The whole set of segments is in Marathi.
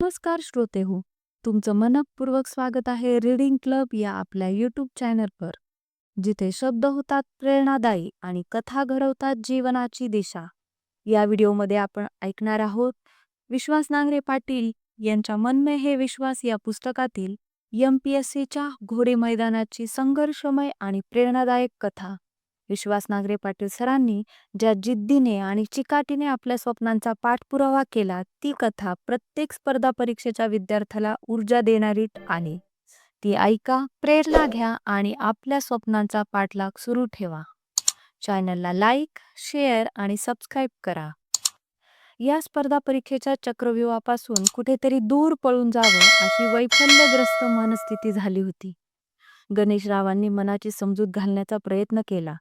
नमस्कार श्रोते हो तुमचं मनपूर्वक स्वागत आहे रीडिंग क्लब या आपल्या यूट्यूब चॅनलवर जिथे शब्द होतात प्रेरणादायी आणि कथा घडवतात जीवनाची दिशा. या व्हिडिओमध्ये आपण ऐकणार आहोत विश्वास नांगरे पाटील यांच्या मनमे हे विश्वास या पुस्तकातील एम पी एस सीच्या घोडे मैदानाची संघर्षमय आणि प्रेरणादायक कथा. विश्वास नांगरे पाटील सरांनी ज्या जिद्दीने आणि चिकाटीने आपल्या स्वप्नांचा पाठपुरावा केला ती कथा प्रत्येक स्पर्धा परीक्षेच्या विद्यार्थ्याला ऊर्जा देणारी आहे. ती ऐका प्रेरणा घ्या आणि आपल्या स्वप्नांचा पाठलाग सुरू ठेवा. चॅनलला लाईक शेअर आणि सबस्क्राईब करा. या स्पर्धा परीक्षेच्या चक्रव्यूहापासून कुठेतरी दूर पळून जावं अशी वैफल्यग्रस्त मनस्थिती झाली होती. गणेशरावांनी मनाची समजूत घालण्याचा प्रयत्न केला.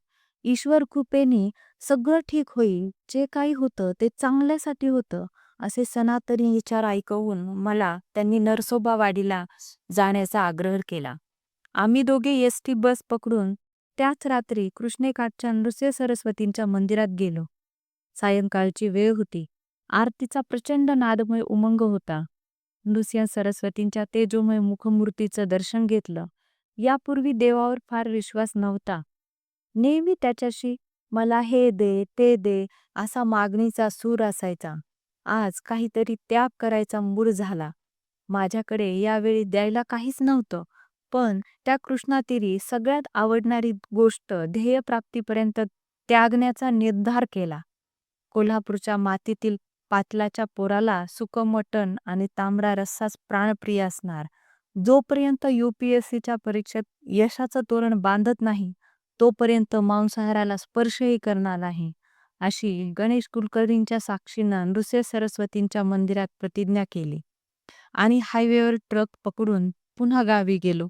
ईश्वर कृपेने सगळं ठीक होईल जे काही होतं ते चांगल्यासाठी होतं असे सनातनी विचार ऐकवून मला त्यांनी नरसोबावाडीला जाण्याचा आग्रह केला. आम्ही दोघे एस टी बस पकडून त्याच रात्री कृष्णेकाठच्या नृसिंह सरस्वतींच्या मंदिरात गेलो. सायंकाळची वेळ होती. आरतीचा प्रचंड नादमय उमंग होता. नृसिंह सरस्वतींच्या तेजोमय मुखमूर्तीचं दर्शन घेतलं. यापूर्वी देवावर फार विश्वास नव्हता. नेहमी त्याच्याशी मला हे दे ते दे असा मागणीचा सूर असायचा. आज काहीतरी त्याग करायचा मूड झाला. माझ्याकडे यावेळी द्यायला काहीच नव्हतं पण त्या कृष्णातीरी सगळ्यात आवडणारी गोष्ट ध्येयप्राप्तीपर्यंत त्यागण्याचा निर्धार केला. कोल्हापूरच्या मातीतील पातलाच्या पोराला सुकं मटण आणि तांबडा रस्साच प्राणप्रिय असणार. जोपर्यंत युपीएससीच्या परीक्षेत यशाचं तोरण बांधत नाही तोपर्यंत मांसाहाराला स्पर्शही करणार नाही. अशी गणेश कुलकर्णींच्या साक्षीनं नृसिंह सरस्वतींच्या मंदिरात प्रतिज्ञा केली आणि हायवेवर ट्रक पकडून पुन्हा गावी गेलो.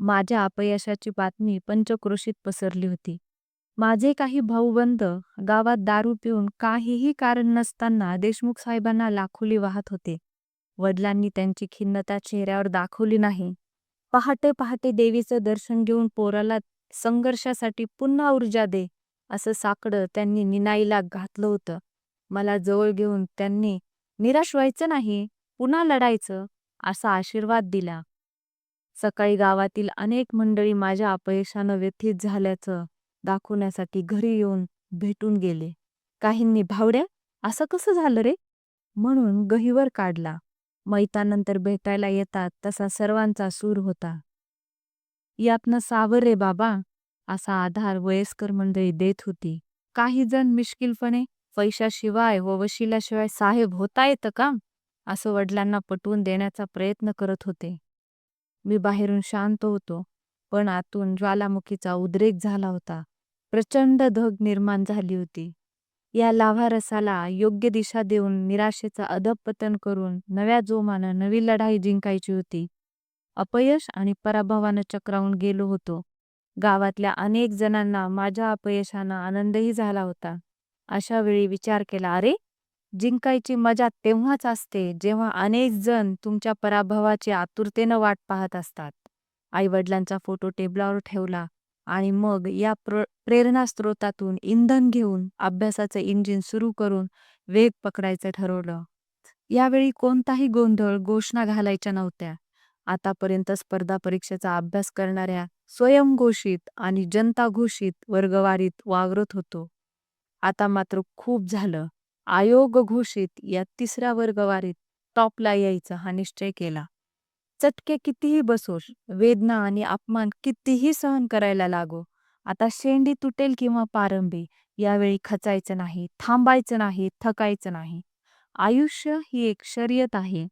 माझ्या अपयशाची बातमी पंचक्रोशीत पसरली होती. माझे काही भाऊबंद गावात दारू पिऊन काहीही कारण नसताना देशमुख साहेबांना लाखोली वाहत होते. वडिलांनी त्यांची खिन्नता चेहऱ्यावर दाखवली नाही. पहाटे पहाटे देवीचं दर्शन घेऊन पोराला संघर्षासाठी पुन्हा ऊर्जा दे असं साकडं त्यांनी निनाईला घातलं होतं. मला जवळ घेऊन त्यांनी निराश व्हायचं नाही पुन्हा लढायचं असा आशीर्वाद दिला. सकाळी गावातील अनेक मंडळी माझ्या अपयशानं व्यथित झाल्याचं दाखवण्यासाठी घरी येऊन भेटून गेले. काहींनी भावड्या असं कसं झालं रे? म्हणून गहिवर काढला. मैतानंतर भेटायला येतात तसा सर्वांचा सूर होता. यातनं सावर रे बाबा असा आधार वयस्कर मंडळी देत होती. काही जण मिश्किलपणे पैशाशिवाय व वशिल्याशिवाय साहेब होता येतं का? असं वडिलांना पटवून देण्याचा प्रयत्न करत होते. मी बाहेरून शांत होतो पण आतून ज्वालामुखीचा उद्रेक झाला होता. प्रचंड धग निर्माण झाली होती. या लाभारसाला योग्य दिशा देऊन निराशेचं अधपतन करून नव्या जोमानं नवी लढाई जिंकायची होती. अपयश आणि पराभवानं चक्रावून गेलो होतो. गावातल्या अनेक जणांना माझ्या अपयशानं आनंदही झाला होता. अशा वेळी विचार केला अरे जिंकायची मजा तेव्हाच असते जेव्हा अनेक जण तुमच्या पराभवाची आतुरतेनं वाट पाहत असतात. आईवडिलांचा फोटो टेबलावर ठेवला. आणि मग या प्र प्रेरणास्त्रोतातून इंधन घेऊन अभ्यासाचं इंजिन सुरू करून वेग पकडायचं ठरवलं. यावेळी कोणताही गोंधळ घोषणा घालायच्या नव्हत्या. आतापर्यंत स्पर्धा परीक्षेचा अभ्यास करणाऱ्या स्वयंघोषित आणि जनता घोषित वर्गवारीत वावरत होतो. आता मात्र खूप झालं. आयोग घोषित या तिसऱ्या वर्गवारीत टॉपला यायचा हा निश्चय केला. चटके कितीही बसोश वेदना आणि अपमान कितीही सहन करायला लागो आता शेंडी तुटेल किंवा पारंबी यावेळी खचायचं नाही थांबायचं नाही थकायचं नाही. आयुष्य ही एक शर्यत आहे.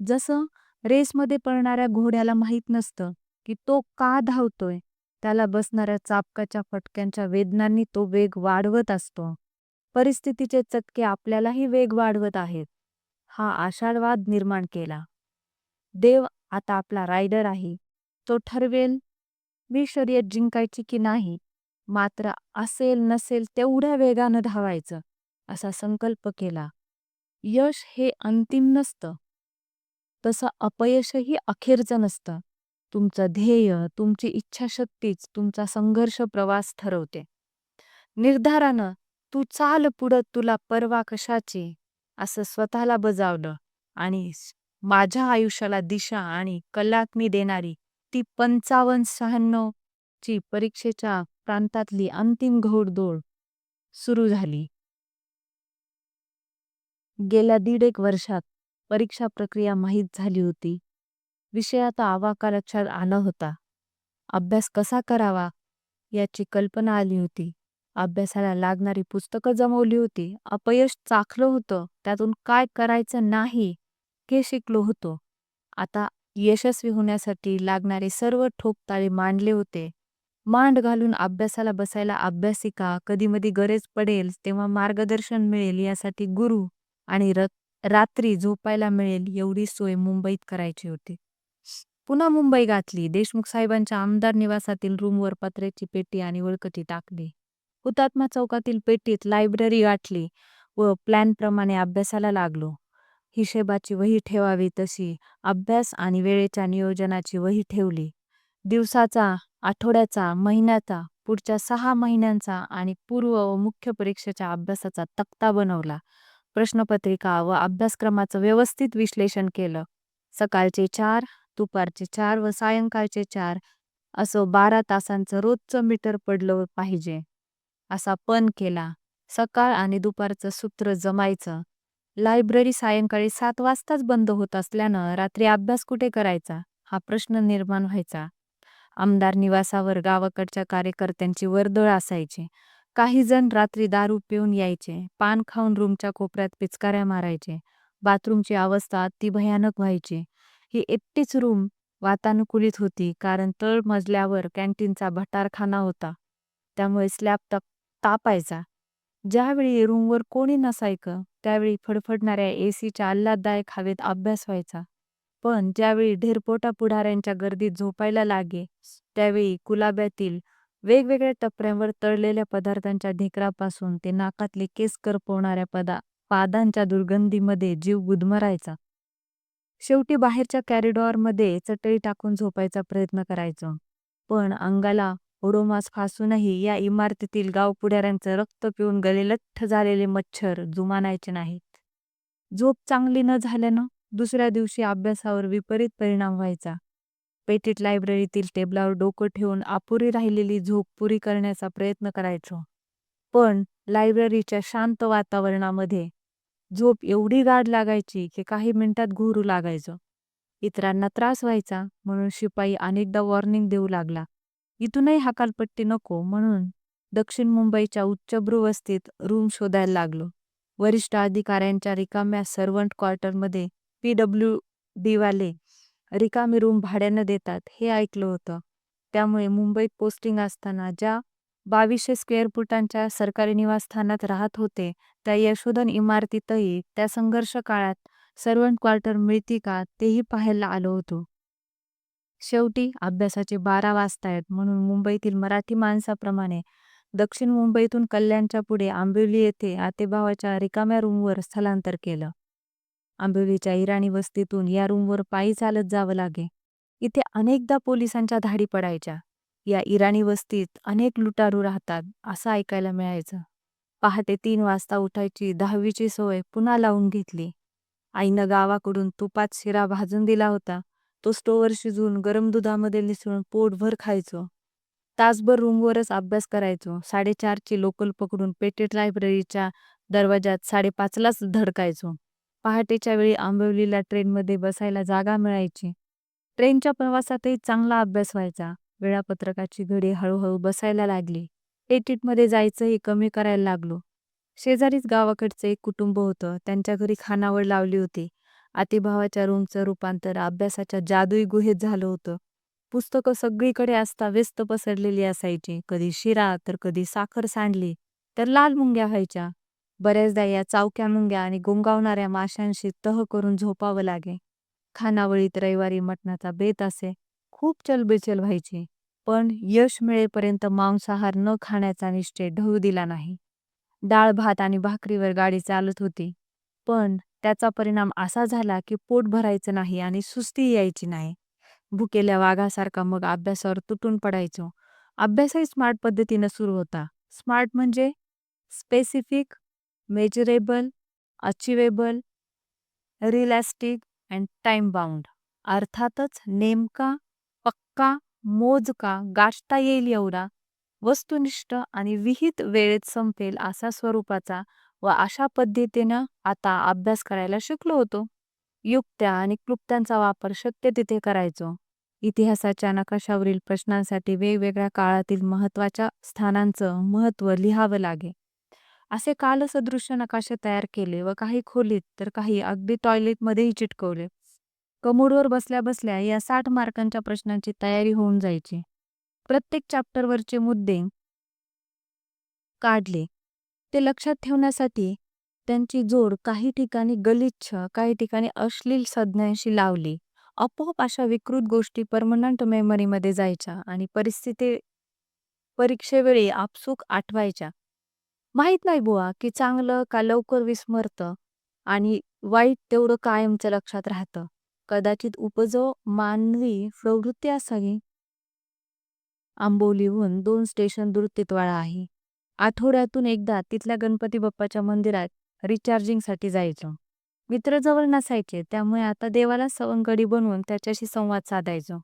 जसं रेसमध्ये पळणाऱ्या घोड्याला माहीत नसतं की तो का धावतोय त्याला बसणाऱ्या चापकाच्या फटक्यांच्या वेदनांनी तो वेग वाढवत असतो. परिस्थितीचे चटके आपल्यालाही वेग वाढवत आहेत. हा आषाढवाद निर्माण केला. देव आता आपला रायडर आहे. तो ठरवेल मी शर्यत जिंकायची की नाही. मात्र असेल नसेल तेवढ्या वेगानं धावायचं असा संकल्प केला. यश हे अंतिम नसतं. तसं अपयशही अखेरचं नसतं. तुमचं ध्येय तुमची इच्छाशक्तीच तुमचा संघर्ष प्रवास ठरवते. निर्धारानं तू चाल पुढं तुला परवा कशाची? असं स्वतःला बजावलं आणि माझ्या आयुष्याला दिशा आणि कलात्मी देणारी ती पंचावन्न शहाण्णव ची परीक्षेच्या प्रांतातली अंतिम घोडदौड सुरू झाली. गेल्या दीड एक वर्षात परीक्षा प्रक्रिया माहीत झाली होती. विषयाचा आवाका लक्षात आला होता. अभ्यास कसा करावा याची कल्पना आली होती. अभ्यासाला लागणारी पुस्तकं जमवली होती. अपयश चाखलं होतं. त्यातून काय करायचं नाही हे शिकलो होतो. आता यशस्वी होण्यासाठी लागणारे सर्व ठोकताळे मांडले होते. मांड घालून अभ्यासाला बसायला अभ्यासिका कधीमधी गरज पडेल तेव्हा मार्गदर्शन मिळेल यासाठी गुरु आणि रात्री झोपायला मिळेल एवढी सोय मुंबईत करायची होती. पुन्हा मुंबई गाठली. देशमुख साहेबांच्या आमदार निवासातील रूमवर पत्र्याची पेटी आणि वळकटी टाकली. हुतात्मा चौकातील पेटीत लायब्ररी गाठली व प्लॅनप्रमाणे अभ्यासाला लागलो. हिशेबाची वही ठेवावी तशी अभ्यास आणि वेळेच्या नियोजनाची वही ठेवली. दिवसाचा आठवड्याचा महिन्याचा पुढच्या सहा महिन्यांचा आणि पूर्व व मुख्य परीक्षेच्या अभ्यासाचा तक्ता बनवला. प्रश्नपत्रिका व अभ्यासक्रमाचं व्यवस्थित विश्लेषण केलं. सकाळचे चार दुपारचे चार व सायंकाळचे चार असं बारा तासांचं रोजचं मीटर पडलं पाहिजे. असा पण केला. सकाळ आणि दुपारचं सूत्र जमायचं. लायब्ररी सायंकाळी सात वाजताच बंद होत असल्यानं रात्री अभ्यास कुठे करायचा? हा प्रश्न निर्माण व्हायचा. आमदार निवासावर गावाकडच्या कार्यकर्त्यांची वर्दळ असायची. काही जण रात्री दारू पिऊन यायचे पान खाऊन रूमच्या कोपऱ्यात पिचकाऱ्या मारायचे बाथरूमची अवस्था अति भयानक व्हायची. ही एकटीच रूम वातानुकूलित होती कारण तळ मजल्यावर कॅन्टीनचा भटारखाना होता. त्यामुळे स्लॅब तप तापायचा. ज्यावेळी रूमवर कोणी नसायचं त्यावेळी फडफडणाऱ्या एसीच्या आल्हाददायक हवेत अभ्यास व्हायचा. पण ज्यावेळी ढेरपोटा पुढाऱ्यांच्या गर्दीत झोपायला लागे त्यावेळी कुलाब्यातील वेगवेगळ्या टपऱ्यांवर तळलेल्या पदार्थांच्या ढेकरापासून ते नाकातले केस करपवणाऱ्या पदा पादांच्या दुर्गंधीमध्ये जीव गुदमरायचा. शेवटी बाहेरच्या कॅरिडॉरमध्ये चटई टाकून झोपायचा प्रयत्न करायचो. पण अंगाला ओडोमास फासूनही या इमारतीतील गावपुढ्याऱ्यांचं रक्त पिऊन गलेलठ्ठ झालेले मच्छर जुमानायचे नाहीत. झोप चांगली न झाल्यानं दुसऱ्या दिवशी अभ्यासावर विपरीत परिणाम व्हायचा. पेटीत लायब्ररीतील टेबलावर डोकं ठेवून अपुरी राहिलेली झोप पुरी करण्याचा प्रयत्न करायचो. पण लायब्ररीच्या शांत वातावरणामध्ये झोप एवढी गाढ लागायची की काही मिनिटात घोरू लागायचं. इतरांना त्रास व्हायचा म्हणून शिपाई अनेकदा वॉर्निंग देऊ लागला. इथूनही हकालपट्टी नको म्हणून दक्षिण मुंबईच्या उच्चभ्रू वस्तीत रूम शोधायला लागलो. वरिष्ठ अधिकाऱ्यांच्या रिकाम्या सर्वंट क्वार्टरमध्ये पी डब्ल्यू डीवाले रिकामी रूम भाड्यानं देतात हे ऐकलं होतं. त्यामुळे मुंबईत पोस्टिंग असताना ज्या बावीसशे स्क्वेअर फुटांच्या सरकारी निवासस्थानात राहत होते त्या यशोधन इमारतीतही त्या संघर्ष काळात सर्वंट क्वार्टर मिळती का तेही पाहायला आलो होतो. शेवटी अभ्यासाचे बारा वाजतायत म्हणून मुंबईतील मराठी माणसाप्रमाणे दक्षिण मुंबईतून कल्याणच्या पुढे आंबिवली येथे आतेभावाच्या रिकाम्या रूमवर स्थलांतर केलं. आंबिवलीच्या इराणी वस्तीतून या रूमवर पायी चालत जावं लागे. इथे अनेकदा पोलिसांच्या धाडी पडायच्या. या इराणी वस्तीत अनेक लुटारू राहतात असं ऐकायला मिळायचं. पहाटे तीन वाजता उठायची दहावीची सोय पुन्हा लावून घेतली. आईनं गावाकडून तुपात शिरा भाजून दिला होता. तो स्टोवर शिजवून गरम दुधामध्ये मिसळून पोटभर खायचो. तासभर रूमवरच अभ्यास करायचो. साडेचारची लोकल पकडून पेटेट लायब्ररीच्या दरवाजात साडेपाचलाच धडकायचो. पहाटेच्या वेळी आंबवलीला ट्रेनमध्ये बसायला जागा मिळायची. ट्रेनच्या प्रवासातही चांगला अभ्यास व्हायचा. वेळापत्रकाची घडी हळूहळू बसायला लागली. एटीटमध्ये जायचंही कमी करायला लागलो. शेजारीच गावाकडचं एक कुटुंब होतं. त्यांच्या घरी खानावळ लावली होती. अतिभावाच्या रूमचं रूपांतर अभ्यासाच्या जादुई गुहेत झालं होतं. पुस्तकं सगळीकडे असता व्यस्त पसरलेली असायची. कधी शिरा तर कधी साखर सांडली तर लाल मुंग्या व्हायच्या. बऱ्याचदा या चावक्या मुंग्या आणि गुंगावणाऱ्या माशांशी तह करून झोपावं लागे. खानावळीत रविवारी मटणाचा बेत असे खूप चलबिचल व्हायची. पण यश मिळेपर्यंत मांसाहार न खाण्याचा निश्चय ढळू दिला नाही. डाळ भात आणि भाकरीवर गाडी चालत होती. पण त्याचा परिणाम असा झाला की पोट भरायचं नाही आणि सुस्ती यायची नाही. भुकेल्या वाघासारखा मग अभ्यासावर तुटून पडायचो. अभ्यासही स्मार्ट पद्धतीनं सुरू होता. स्मार्ट म्हणजे specific measurable achievable realistic and time bound अर्थातच नेमका पक्का मोजका गाठता येईल एवढा वस्तुनिष्ठ आणि विहित वेळेत संपेल असा स्वरूपाचा व अशा पद्धतीनं आता अभ्यास करायला शिकलो होतो. युक्त्या आणि क्लुप्त्यांचा वापर शक्य तिथे करायचो. इतिहासाच्या नकाशावरील प्रश्नांसाठी वेगवेगळ्या काळातील महत्त्वाच्या स्थानांचं महत्त्व लिहावं लागे. असे कालसदृश्य नकाशे तयार केले व काही खोलीत तर काही अगदी टॉयलेटमध्येही चिटकवले. कमोडवर बसल्या बसल्या या साठ मार्कांच्या प्रश्नांची तयारी होऊन जायची. प्रत्येक चॅप्टरवरचे मुद्दे काढले. ते लक्षात ठेवण्यासाठी त्यांची जोड काही ठिकाणी गलिच्छ काही ठिकाणी अश्लील संज्ञांशी लावली. आपोआप अशा विकृत गोष्टी परमनंट मेमरीमध्ये जायच्या आणि परिस्थिती परीक्षेवेळी आपसूक आठवायच्या. माहीत नाही बुवा की चांगलं का लवकर विस्मरतं आणि वाईट तेवढं कायमचं लक्षात राहतं. कदाचित उपजो मानवी प्रवृत्ती असावी. आंबोलीहून दोन स्टेशन दूर तितवाळा आहे आठवड्यातून एकदा तिथल्या गणपती बाप्पाच्या मंदिरात रिचार्जिंगसाठी जायचो. मित्र जवळ नसायचे त्यामुळे आता देवाला सवंगडी बनवून त्याच्याशी संवाद साधायचो.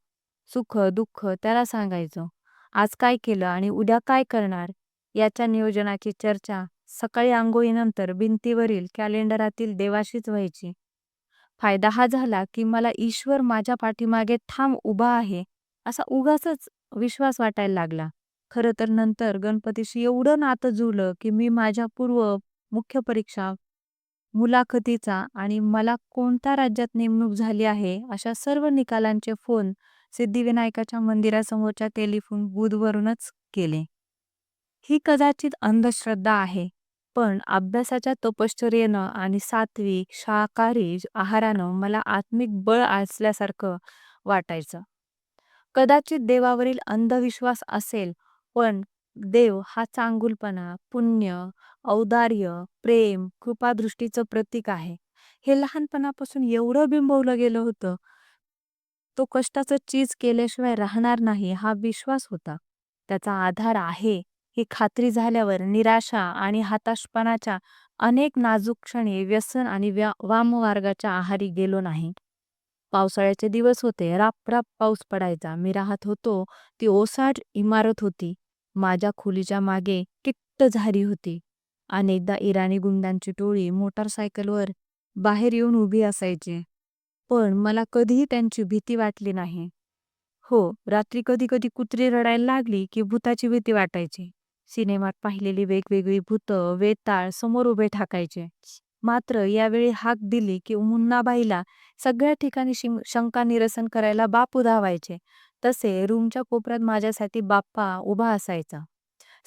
सुख दुःख त्याला सांगायचो. आज काय केलं आणि उद्या काय करणार? याच्या नियोजनाची चर्चा सकाळी आंघोळीनंतर भिंतीवरील कॅलेंडरातील देवाशीच व्हायची. फायदा हा झाला की मला ईश्वर माझ्या पाठीमागे ठाम उभा आहे असा उगाच विश्वास वाटायला लागला. खरं तर नंतर गणपतीशी एवढं नातं जुळलं की मी माझ्या पूर्व मुख्य परीक्षा मुलाखतीचा आणि मला कोणत्या राज्यात नेमणूक झाली आहे अशा सर्व निकालांचे फोन सिद्धिविनायकाच्या मंदिरासमोरच्या टेलिफोन बूथवरूनच केले. ही कदाचित अंधश्रद्धा आहे पण अभ्यासाच्या तपश्चर्येनं आणि सात्विक शाकाहारी आहारानं मला आत्मिक बळ असल्यासारखं वाटायचं. कदाचित देवावरील अंधविश्वास असेल पण देव हा चांगुलपणा पुण्य औदार्य प्रेम कृपादृष्टीचं प्रतीक आहे. हे लहानपणापासून एवढं बिंबवलं गेलं होतं. तो कष्टाचं चीज केल्याशिवाय राहणार नाही हा विश्वास होता. त्याचा आधार आहे ही खात्री झाल्यावर निराशा आणि हताशपणाच्या अनेक नाजूक क्षणी व्यसन आणि वाममार्गाच्या आहारी गेलो नाही. पावसाळ्याचे दिवस होते. रापराप पाऊस पडायचा. मी राहत होतो. ती ओसाड इमारत होती. माझ्या खोलीच्या मागे किट्ट झारी होती. अनेकदा इराणी गुंडांची टोळी मोटारसायकलवर बाहेर येऊन उभी असायची. पण मला कधीही त्यांची भीती वाटली नाही. हो रात्री कधी कधी कुत्री रडायला लागली की भूताची भीती वाटायची. सिनेमात पाहिलेली वेगवेगळी भूतं वेताळ समोर उभे ठाकायचे. मात्र यावेळी हाक दिली की मुन्नाबाईला सगळ्या ठिकाणी शंका निरसन करायला बापू धावायचे तसे रूमच्या कोपऱ्यात माझ्यासाठी बाप्पा उभा असायचा.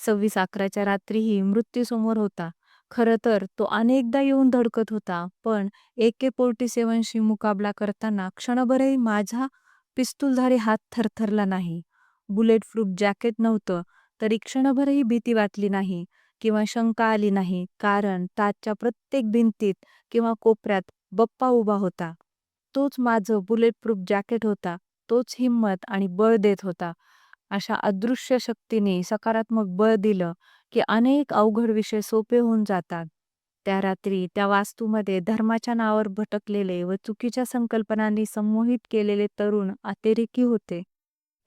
सव्वीस अकराच्या रात्रीही मृत्यू समोर होता. खरं तर तो अनेकदा येऊन धडकत होता पण ए के फोर्टी सेवनशी मुकाबला करताना क्षणभरही माझा पिस्तूलधारी हात थरथरला नाही. बुलेट प्रूफ जॅकेट नव्हतं तरी क्षणभरही भीती वाटली नाही किंवा शंका आली नाही कारण ताजच्या प्रत्येक भिंतीत किंवा कोपऱ्यात बप्पा उभा होता. तोच माझं बुलेट प्रूफ जॅकेट होता. तोच हिंमत आणि बळ देत होता. अशा अदृश्य शक्तीने सकारात्मक बळ दिलं की अनेक अवघड विषय सोपे होऊन जातात. त्या रात्री त्या वास्तूमध्ये धर्माच्या नावावर भटकलेले व चुकीच्या संकल्पनांनी संमोहित केलेले तरुण अतिरेकी होते.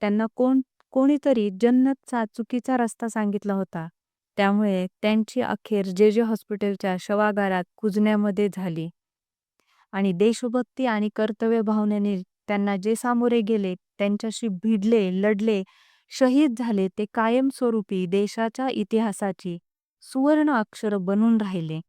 त्यांना कोण कोणीतरी जन्नतचा चुकीचा रस्ता सांगितला होता. त्यामुळे त्यांची अखेर जे जे हॉस्पिटलच्या शवागारात कुजण्यामध्ये झाली. आणि देशभक्ती आणि कर्तव्य भावनेने त्यांना जे सामोरे गेले त्यांच्याशी भिडले लढले शहीद झाले ते कायमस्वरूपी देशाच्या इतिहासाची सुवर्ण अक्षर बनून राहिले.